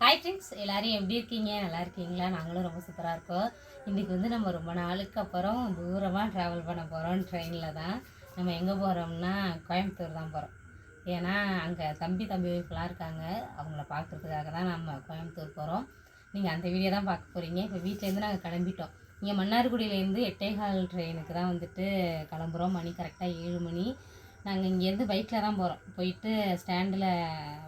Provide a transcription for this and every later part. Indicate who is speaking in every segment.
Speaker 1: hi friends எல்லாரும் எப்படி இருக்கீங்க நல்லா இருக்கீங்களா நாங்களும் ரொம்ப சூப்பராக இருக்கோம் இன்றைக்கி வந்து நம்ம ரொம்ப நாளுக்கு அப்புறம் தூரமாக ட்ராவல் பண்ண போகிறோம் ட்ரெயினில் தான் நம்ம எங்கே போகிறோம்னா கோயம்புத்தூர் தான் போகிறோம் ஏன்னா அங்கே தம்பி தம்பி வைஃப்லாம் இருக்காங்க அவங்கள பார்க்குறதுக்காக தான் நம்ம கோயம்புத்தூர் போகிறோம் நீங்கள் அந்த வீடியோ தான் பார்க்க போகிறீங்க இப்போ வீட்டிலேருந்து நாங்கள் கிளம்பிட்டோம் இங்கே மன்னார்குடியிலேருந்து எட்டேகால் ட்ரெயினுக்கு தான் வந்துட்டு கிளம்புறோம் மணி கரெக்டாக ஏழு மணி நாங்கள் இங்கேருந்து பைக்கில் தான் போகிறோம் போயிட்டு ஸ்டாண்டில்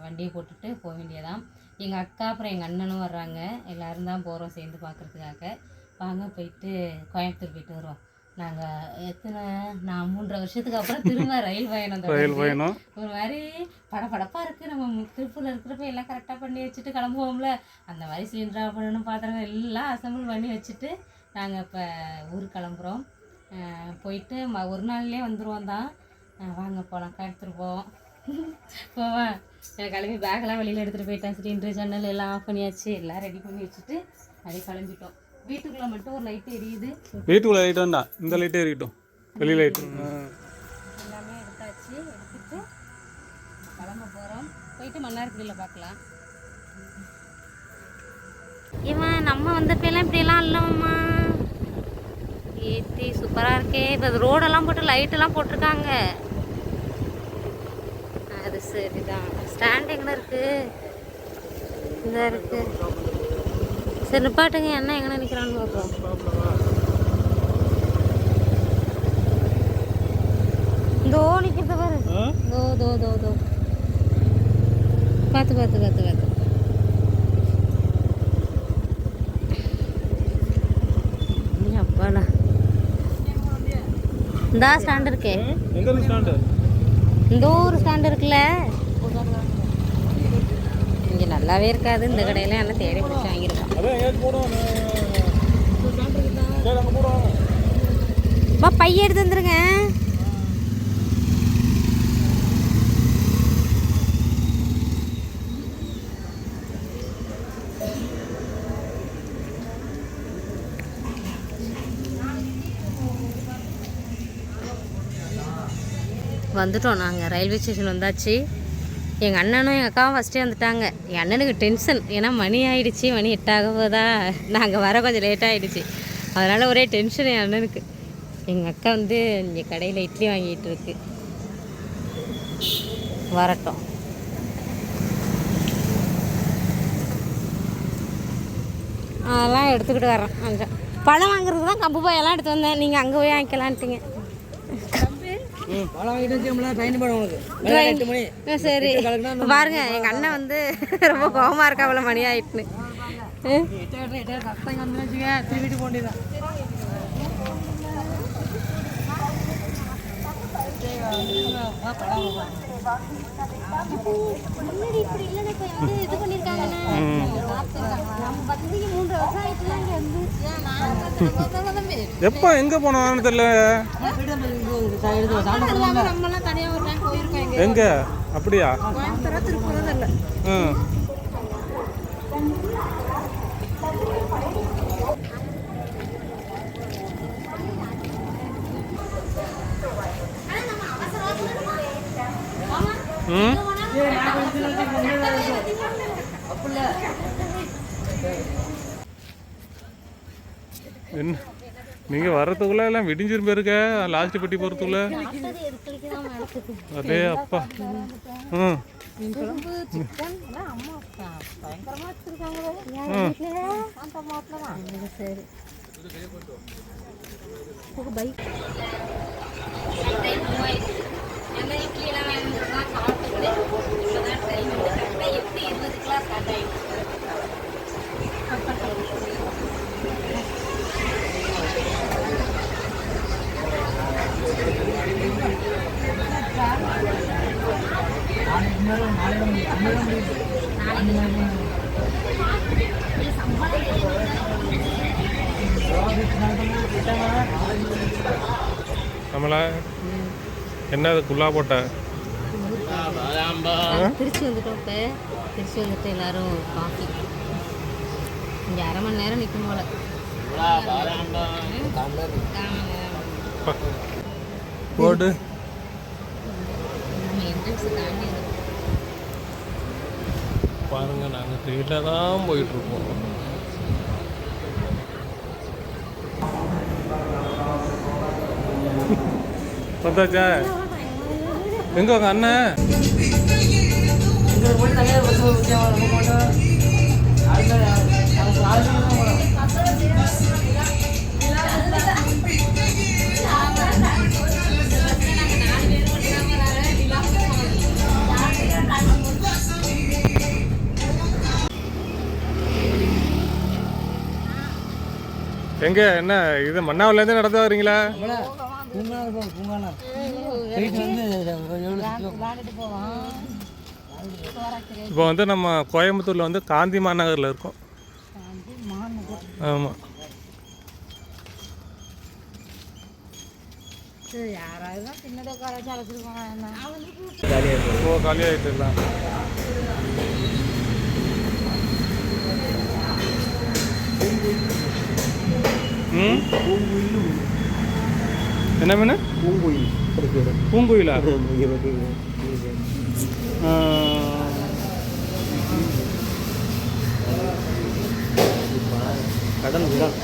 Speaker 1: வண்டியை போட்டுட்டு போக வேண்டியதான் எங்கள் அக்கா அப்புறம் எங்கள் அண்ணனும் வர்றாங்க எல்லோரும் தான் போகிறோம் சேர்ந்து பார்க்குறதுக்காக வாங்க போயிட்டு கோயம்புத்தூர் போயிட்டு வருவோம் நாங்கள் எத்தனை நான் மூன்றரை வருஷத்துக்கு அப்புறம் திரும்ப ரயில் பயணம் ரயில் பயணம் ஒரு மாதிரி படப்படப்பாக இருக்குது நம்ம திருப்பூரில் இருக்கிறப்ப எல்லாம் கரெக்டாக பண்ணி வச்சுட்டு கிளம்புவோம்ல அந்த மாதிரி சிலிண்டராக பண்ணணும் பாத்திரம் எல்லாம் அசம்பிள் பண்ணி வச்சுட்டு நாங்கள் இப்போ ஊருக்கு கிளம்புறோம் போயிட்டு ம ஒரு நாள்லேயே வந்துடுவோம் தான் வாங்க போகலாம் எடுத்துகிட்டு போவோம் போவேன் நான் கிளம்பி பேக்கெல்லாம் வெளியில் எடுத்துகிட்டு போயிட்டேன் சிலிண்டர் ஜன்னல் எல்லாம் ஆஃப் பண்ணியாச்சு எல்லாம் ரெடி பண்ணி வச்சுட்டு அப்படியே கிளம்பிட்டோம் வீட்டுக்குள்ளே மட்டும் ஒரு லைட் எரியுது
Speaker 2: வீட்டுக்குள்ளே லைட் வேண்டாம் இந்த லைட்டே எரியட்டும் வெளியில் லைட் எல்லாமே எடுத்தாச்சு
Speaker 1: எடுத்துட்டு கிளம்ப போகிறோம் போயிட்டு மன்னார் மன்னார்குடியில் பார்க்கலாம் இவன் நம்ம வந்தப்பெல்லாம் இப்படியெல்லாம் இல்லைம்மா ஏற்றி சூப்பராக இருக்கே இப்போ ரோடெல்லாம் போட்டு லைட்டெல்லாம் போட்டிருக்காங்க அது சரி தான் ஸ்டாண்ட் எங்கே இருக்குது இதாக இருக்குது சரி நிப்பாட்டுங்க என்ன எங்கே நினைக்கிறான்னு பார்ப்போம் தோ நிற்கிறது பாரு தோ தோ தோ தோ பார்த்து பார்த்து பார்த்து பார்த்து அப்பாடா இந்தா ஸ்டாண்ட் இருக்கே எங்கே ஸ்டாண்டு இந்த ஊர் ஸ்டாண்டு இருக்குல்ல இங்கே நல்லாவே இருக்காது இந்த கடையில் எல்லாம் தேடி பிடிச்சி வாங்கியிருக்கோம் பையன் எடுத்து வந்துருங்க வந்துட்டோம் நாங்கள் ரயில்வே ஸ்டேஷன் வந்தாச்சு எங்கள் அண்ணனும் எங்கள் அக்காவும் ஃபஸ்ட்டே வந்துட்டாங்க என் அண்ணனுக்கு டென்ஷன் ஏன்னா மணி ஆகிடுச்சி மணி போதா நாங்கள் வர கொஞ்சம் லேட்டாகிடுச்சு அதனால் ஒரே டென்ஷன் என் அண்ணனுக்கு எங்கள் அக்கா வந்து இங்கே கடையில் இட்லி வாங்கிட்டு இருக்கு வரட்டும் அதெல்லாம் எடுத்துக்கிட்டு வரேன் கொஞ்சம் பழம் வாங்குறதுக்கு தான் கம்பு பாயெல்லாம் எடுத்து வந்தேன் நீங்கள் அங்கே போய் வாங்கிக்கலான்ட்டிங்க சரி பாருங்க எங்கள் அண்ணன் வந்து ரொம்ப கோபமாக இருக்கா அவ்வளோ மணி ஆயிட்டுன்னு
Speaker 2: முன்னாடி இப்படி இல்லைன்னா இது எப்போ எங்கே தெரியல எங்க அப்படியா ம் என்ன நீங்கள் வரதுக்குள்ள எல்லாம் விடிஞ்சிரும் பேருக்க லாஸ்ட் பெட்டி போறதுக்குள்ள அதே அப்பா ஆ நம்மளா என்ன அது குல்லா போட்ட
Speaker 1: திருச்சி வந்துட்டோம் இப்போ திருச்சி வந்துட்டு எல்லாரும் காஃபி இங்கே அரை மணி நேரம் நிற்கும் போல
Speaker 2: போட்டு பாருங்க நாங்கள் ட்ரெயினில் தான் போயிட்டுருக்கோம் வந்தாச்சா எங்க உங்க அண்ணன் எங்க என்ன இது இருந்து நடந்து வரீங்களா இப்போ வந்து நம்ம கோயம்புத்தூரில் வந்து காந்தி மாநகரில் இருக்கோம் ஆமாம் ஓ என்ன மீன் பூங்குயில் பூங்குயிலா கடல் விடால்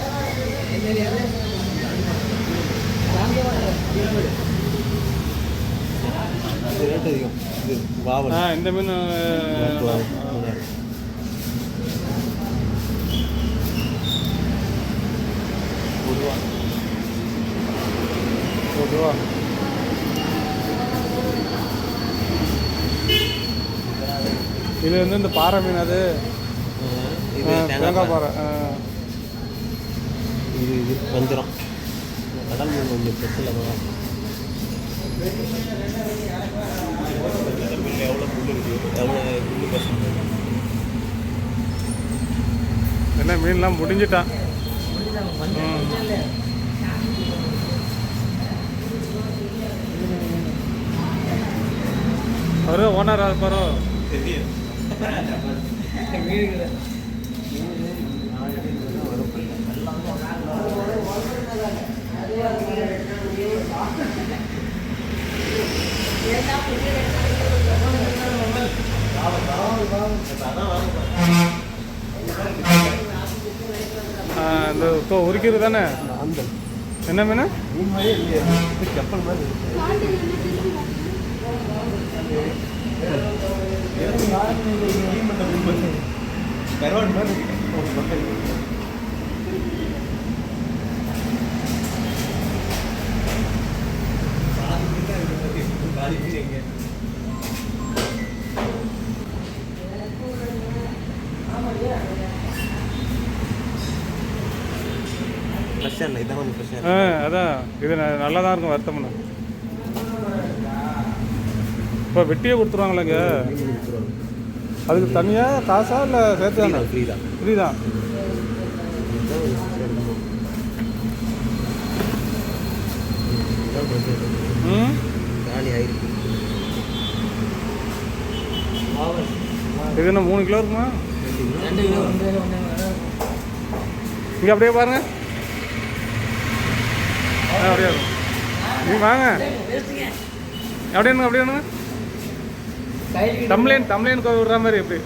Speaker 2: ரேட் அதிகம் இது வாவல் ஆ இந்த மீன் இது வந்து இந்த பாறை மீன் அது தேங்காய் பாறை இது இது வஞ்சிரம் கடல் மீன் கொஞ்சம் ஸ்பெஷல் அதான் என்ன மீன்லாம் முடிஞ்சிட்டான் அவரு ஓனர் பரவாயில்ல தெரியும் இந்த இப்போ உரிக்கிறது தானே என்ன மீன் செப்பல் மாதிரி ஆ அதான் இது நல்லா தான் இருக்கும் இப்போ வெட்டியே கொடுத்துருவாங்களேங்க அதுக்கு தனியாக காசா இல்லை சேர்த்து தான் ஃப்ரீ தான் ஃப்ரீ தான் இது என்ன மூணு கிலோ இருக்குமா இங்கே அப்படியே பாருங்க அப்படியே இருக்கும் நீங்கள் வாங்க அப்படியே அப்படியே தம்லேன் கோவில் விடுற மாதிரி எப்படி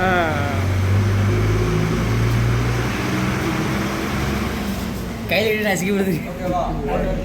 Speaker 2: ஆ
Speaker 1: கையில் எடுத்து அசிக்கப்படுது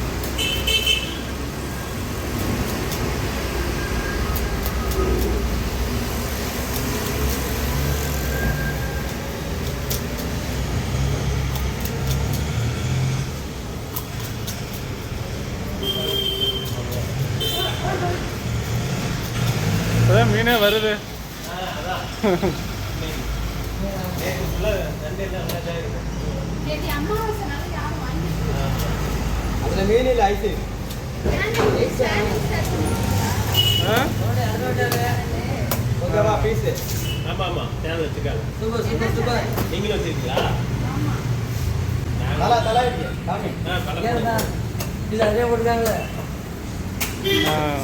Speaker 2: வருது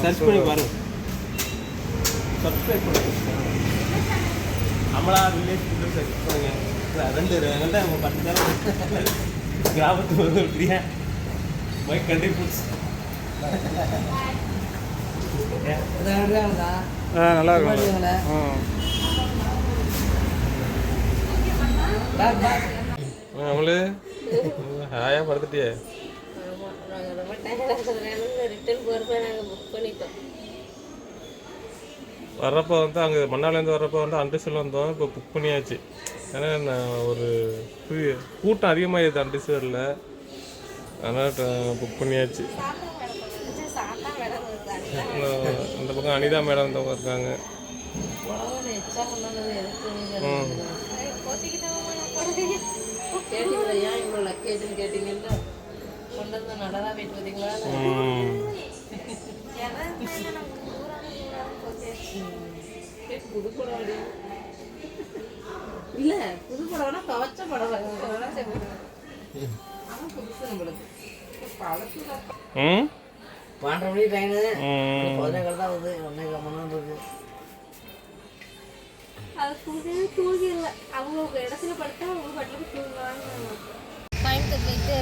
Speaker 3: சர்ச் பண்ணி பாருங்க சப்ஸ்கிரைப் பண்ணுங்க நம்மளா வில்லேஜ் ஃபுட்டு சர்ச் பண்ணுங்க ரெண்டு எங்கள்கிட்ட நம்ம பத்து கிராமத்து வந்து ஃப்ரீயா மை கண்ட்ரி ஃபுட்ஸ்
Speaker 2: நல்லா இருக்கும் ஹாயா படுத்துட்டியே ரிட்டன் போகிறப்ப நாங்கள் புக் பண்ணிட்டோம் வர்றப்போ வந்து அங்கே மண்ணாலேருந்து வர்றப்போ வந்து அண்டிசில் வந்தோம் இப்போ புக் பண்ணியாச்சு ஏன்னா நான் ஒரு கூட்டம் அதிகமாகிடுது அண்டிசில் அதனால் புக் பண்ணியாச்சு அந்த பக்கம் அனிதா மேடம் இருந்தவங்க இருக்காங்க
Speaker 4: நடராஜ் போயிட்டு புது படம் இல்ல புது படம்னா கவச்ச படம் கோயம்புத்தூர் போயிட்டு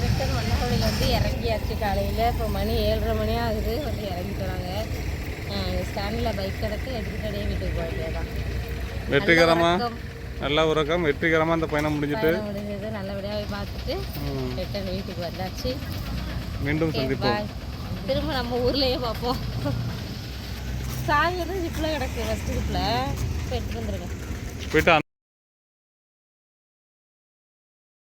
Speaker 1: ரிட்டர்ன் வந்து இறங்கியாச்சு காலையில் இப்போ மணி ஏழரை மணி ஆகுது வந்து இறங்கி தராங்க ஸ்டாண்டில் பைக் கிடக்கு எடுத்துக்கிட்டே வீட்டுக்கு போயிட்டே
Speaker 2: நல்ல உறக்கம் வெற்றிகரமா அந்த பயணம் முடிஞ்சுட்டு
Speaker 1: முடிஞ்சது நல்லபடியாக பார்த்துட்டு ரிட்டர்ன் வீட்டுக்கு வந்தாச்சு
Speaker 2: மீண்டும் சந்திப்போம்
Speaker 1: திரும்ப நம்ம ஊர்லயே பார்ப்போம் சாயங்காலம் ஜிப்பில் கிடக்கு ஃபஸ்ட்டு ஜிப்பில் போயிட்டு வந்துருங்க போயிட்டு